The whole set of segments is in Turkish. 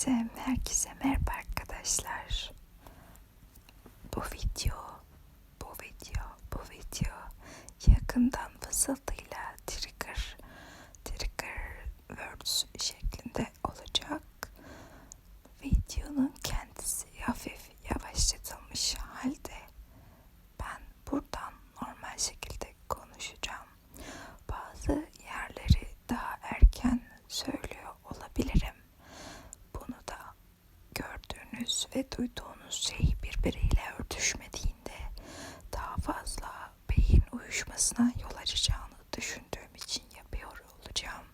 Herkese, herkese merhaba arkadaşlar. Bu video, bu video, bu video yakından fısıldıyla duyduğunuz şey birbiriyle örtüşmediğinde daha fazla beyin uyuşmasına yol açacağını düşündüğüm için yapıyor olacağım.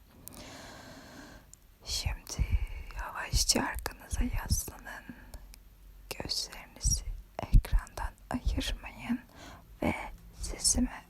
Şimdi yavaşça arkanıza yaslanın. Gözlerinizi ekrandan ayırmayın ve sesime